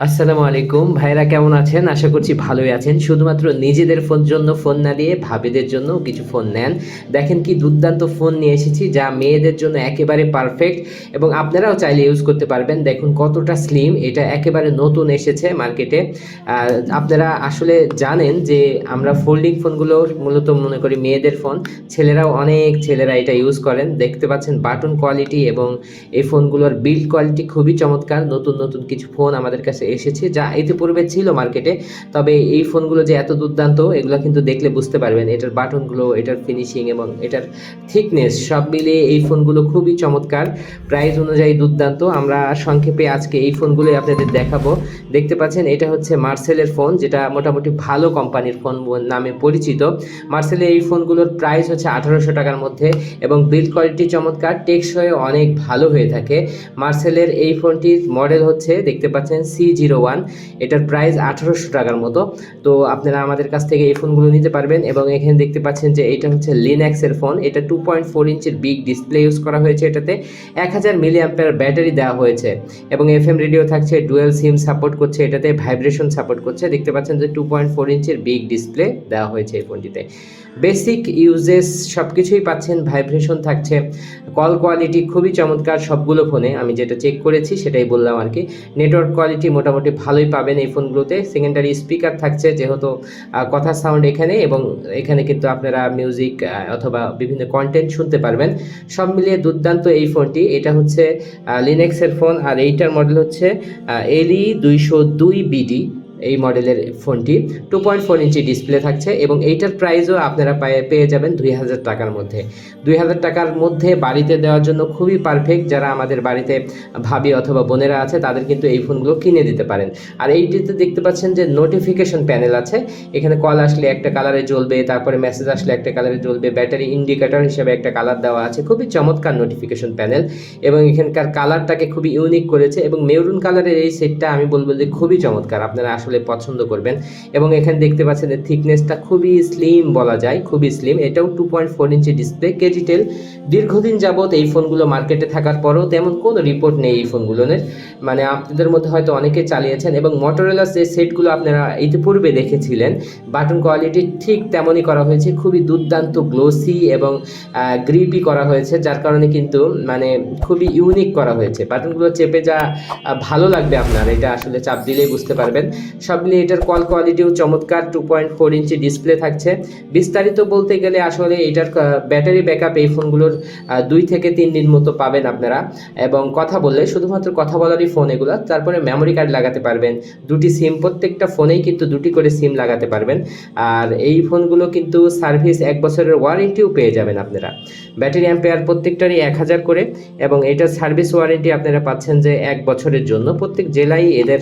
আসসালামু আলাইকুম। ভাইরা কেমন আছেন? আশা করছি ভালোই আছেন। শুধুমাত্র নিজেদের ফোন জন্য ফোন না দিয়ে ভাবিদের জন্য কিছু ফোন নেন। দেখেন কি দুর্দান্ত ফোন নিয়ে এসেছি, যা মেয়েদের জন্য একেবারে পারফেক্ট এবং আপনারাও চাইলে ইউজ করতে পারবেন। দেখুন কতটা স্লিম এটা একেবারে নতুন এসেছে মার্কেটে আপনারা আসলে জানেন যে আমরা ফোল্ডিং ফোনগুলো মূলত মনে করি মেয়েদের ফোন। ছেলেরাও অনেক ছেলেরা এটা ইউজ করেন। দেখতে পাচ্ছেন বাটন কোয়ালিটি এবং এই ফোনগুলোর বিল্ড কোয়ালিটি খুবই চমৎকার। নতুন নতুন কিছু ফোন আমাদের কাছে এসেছে, যা ইতিপূর্বে ছিল মার্কেটে, তবে এই ফোনগুলো যে এত দুর্দান্ত, এগুলো কিন্তু দেখলে বুঝতে পারবেন এটার বাটনগুলো, এটার ফিনিশিং এবং এটার থিকনেস সব মিলিয়ে এই ফোনগুলো খুবই চমৎকার। প্রাইস অনুযায়ী দুর্দান্ত। আমরা সংক্ষেপে আজকে এই ফোনগুলোই আপনাদের দেখাবো। দেখতে পাচ্ছেন, এটা হচ্ছে মার্সেলের ফোন, যেটা মোটামুটি ভালো কোম্পানির ফোন নামে পরিচিত। মার্সেলের এই ফোনগুলোর প্রাইস হচ্ছে আঠারোশো টাকার মধ্যে এবং বিল্ড কোয়ালিটি চমৎকার, টেকসই, অনেক ভালো হয়ে থাকে। মার্সেলের এই ফোনটির মডেল হচ্ছে, দেখতে পাচ্ছেন সি জিরো ওয়ান এটার প্রাইস আঠারোশো টাকার মতো। তো আপনারা আমাদের কাছ থেকে এই ফোনগুলো নিতে পারবেন এবং এখানে দেখতে পাচ্ছেন যে এটা হচ্ছে লিনাক্সের ফোন এটা টু পয়েন্ট ফোর ইঞ্চের বিগ ডিসপ্লে ইউজ করা হয়েছে এটাতে। এক হাজার মিলি ব্যাটারি দেওয়া হয়েছে এবং এফ এম রেডিও থাকছে ডুয়েল সিম সাপোর্ট করছে, এটাতে ভাইব্রেশন সাপোর্ট করছে। দেখতে পাচ্ছেন যে টু পয়েন্ট ফোর ইঞ্চের বিগ ডিসপ্লে দেওয়া হয়েছে এই ফোনটিতে বেসিক ইউজেস সব কিছুই পাচ্ছেন, ভাইব্রেশন থাকছে। কল কোয়ালিটি খুবই চমৎকার, সবগুলো ফোনে। আমি যেটা চেক করেছি সেটাই বললাম আর কি। নেটওয়ার্ক কোয়ালিটি মোটামুটি ভালোই পাবেন এই ফোনগুলোতে। সেকেন্ডারি স্পিকার থাকছে যেহেতু কথা সাউন্ড এখানে এবং এখানে কিন্তু আপনারা মিউজিক অথবা বিভিন্ন কন্টেন্ট শুনতে পারবেন। সব মিলিয়ে দুর্দান্ত এই ফোনটি। এটা হচ্ছে লিনেক্সের ফোন। আর এইটার মডেল হচ্ছে এলই দুইশো দুই বিডি এই মডেলের ফোনটি। Two point four inch display থাকছে এবং এইটার প্রাইসও আপনারা পায়ে- পেয়ে যাবেন দুই হাজার টাকার মধ্যে। দুই হাজার টাকার মধ্যে বাড়িতে দেওয়ার জন্য খুবই পারফেক্ট যারা আমাদের বাড়িতে ভাবি অথবা বোনেরা আছে, তাদের কিন্তু এই ফোনগুলো কিনে দিতে পারেন। আর এইটিতে দেখতে পাচ্ছেন যে নোটিফিকেশন প্যানেল আছে। এখানে কল আসলে একটা কালারে জ্বলবে, তারপরে মেসেজ আসলে একটা কালারে জ্বলবে ব্যাটারি ইন্ডিকেটর হিসেবে একটা কালার দেওয়া আছে। খুবই চমৎকার নোটিফিকেশন প্যানেল এবং এখানকার কালারটাকে খুবই ইউনিক করেছে এবং মেরুন কালারের এই সেটটা আমি বলব যে খুবই চমৎকার। আপনারা আসলে পছন্দ করবেন। এবং এখানে দেখতে পাচ্ছেন যে থিকনেসটা খুবই স্লিম বলা যায়, খুবই স্লিম এটাও two point four inch display কেজিটেল দীর্ঘদিন যাবৎ এই ফোনগুলো মার্কেটে থাকার পরেও তেমন কোনো রিপোর্ট নেই এই ফোনগুলোর। মানে আপনাদের মধ্যে হয়তো অনেকে চালিয়েছেন এবং মোটরোলার যে সেটগুলো আপনারা ইতিপূর্বে দেখেছিলেন বাটন কোয়ালিটি ঠিক তেমনই করা হয়েছে। খুবই দুর্দান্ত গ্লোসি এবং গ্রিপি করা হয়েছে, যার কারণে কিন্তু মানে খুবই ইউনিক করা হয়েছে। বাটনগুলো চেপে যা ভালো লাগবে আপনার, এটা আসলে চাপ দিলেই বুঝতে পারবেন। সব মিলিয়ে এটার কল কোয়ালিটিও চমৎকার two point four inch display থাকছে। বিস্তারিত বলতে গেলে আসলে এটার ব্যাটারি ব্যাকআপ এই ফোনগুলোর দুই থেকে তিন দিন মতো পাবেন আপনারা। এবং কথা বললে, শুধুমাত্র কথা বলারই ফোন এগুলো, তারপরে মেমোরি কার্ড লাগাতে পারবেন। দুটি সিম প্রত্যেকটা ফোনেই কিন্তু দুটি করে সিম লাগাতে পারবেন। আর এই ফোনগুলো কিন্তু সার্ভিস এক বছরের ওয়ারেন্টিও পেয়ে যাবেন আপনারা। ব্যাটারি অ্যাম্পেয়ার প্রত্যেকটারই এক হাজার করে, এবং এটার সার্ভিস ওয়ারেন্টি আপনারা পাচ্ছেন যে এক বছরের জন্য। প্রত্যেক জেলায় এদের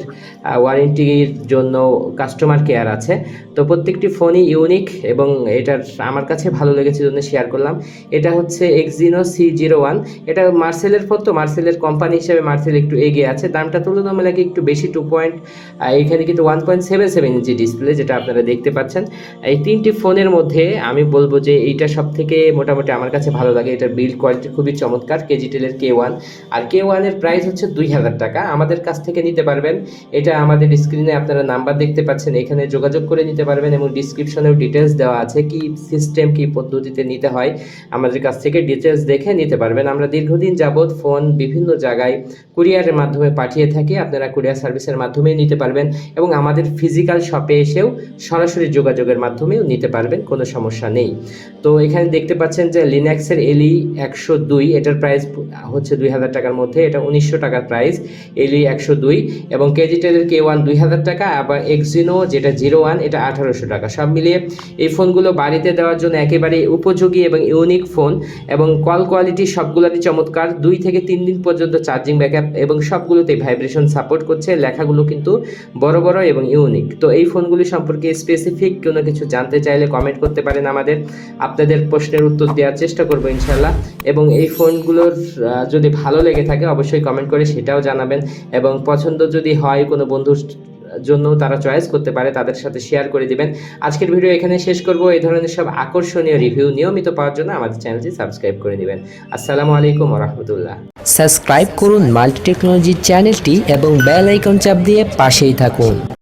ওয়ারেন্টির জন্য কাস্টমার কেয়ার আছে। তো প্রত্যেকটি ফোনই ইউনিক এবং এটার আমার কাছে ভালো লেগেছে জন্য শেয়ার করলাম। এটা হচ্ছে এক্সিনো সি জিরো ওয়ান এটা মার্সেলের ফোন তো মার্সেলের কোম্পানি হিসেবে মার্সেল একটু এগিয়ে আছে। দামটা তুলনামূলক একটু বেশি টু পয়েন্ট এখানে কিন্তু one point seven seven inch display যেটা আপনারা দেখতে পাচ্ছেন। এই তিনটি ফোনের মধ্যে আমি বলব যে এইটা সব থেকে মোটামুটি আমার কাছে ভালো লাগে। এটার বিল্ড কোয়ালিটি খুবই চমৎকার কেজিটেলের কে ওয়ান আর কে ওয়ানের প্রাইস হচ্ছে দুই হাজার টাকা। আমাদের কাছ থেকে নিতে পারবেন। এটা আমাদের স্ক্রিনে আপনারা নাম্বার দেখতে পাচ্ছেন, এখানে যোগাযোগ করে নিতে পারবেন এবং ডিসক্রিপশনেও ডিটেলস দেওয়া আছে কি সিস্টেম কি পদ্ধতিতে নিতে হয়। আমাদের কাছ থেকে ডিটেলস দেখে নিতে পারবেন। আমরা দীর্ঘদিন যাবৎ ফোন বিভিন্ন জায়গায় কুরিয়ারের মাধ্যমে পাঠিয়ে থাকি। আপনারা কুরিয়ার সার্ভিসের মাধ্যমেই নিতে পারবেন এবং আমাদের ফিজিক্যাল শপে এসেও সরাসরি যোগাযোগের মাধ্যমেও নিতে পারবেন, কোনো সমস্যা নেই। তো এখানে দেখতে পাচ্ছেন যে লিনাক্সের এলি একশো দুই, এটার প্রাইস হচ্ছে দুই হাজার টাকার মধ্যে, এটা উনিশশো টাকার প্রাইস এলি একশো দুই এবং কেজিটেলের কে ওয়ান দুই হাজার টাকা। আবার এক্সিনো যেটা জিরো ওয়ান এটা আঠারোশো টাকা। সব মিলিয়ে এই ফোনগুলো বাড়িতে দেওয়ার জন্য একেবারে উপযোগী এবং ইউনিক ফোন এবং কল কোয়ালিটি সবগুলোরই চমৎকার। দুই থেকে তিন দিন পর্যন্ত চার্জিং ব্যাকআপ এবং সবগুলোতেই ভাইব্রেশন সাপোর্ট করছে। লেখাগুলো কিন্তু বড় বড় এবং ইউনিক তো এই ফোনগুলি সম্পর্কে স্পেসিফিক কোনো কিছু জানতে চাইলে কমেন্ট করতে পারেন আমাদের। আপনাদের প্রশ্নের উত্তর দেওয়ার চেষ্টা করব ইনশাল্লাহ এবং এই ফোনগুলোর যদি ভালো লেগে থাকে অবশ্যই কমেন্ট করে সেটাও জানাবেন। এবং পছন্দ যদি হয় কোনো বন্ধুর জন্য তারা চয়েস করতে পারে, তাদের সাথে শেয়ার করে দিবেন। আজকের ভিডিও এখানে শেষ করব। এই ধরনের সব আকর্ষণীয় রিভিউ নিয়মিত পাওয়ার জন্য আমাদের চ্যানেলটি সাবস্ক্রাইব করে দিবেন। আসসালামু আলাইকুম রহমতুল্লাহ সাবস্ক্রাইব করুন মাল্টি টেকনোলজি চ্যানেলটি এবং বেল আইকন চাপ দিয়ে পাশেই থাকুন।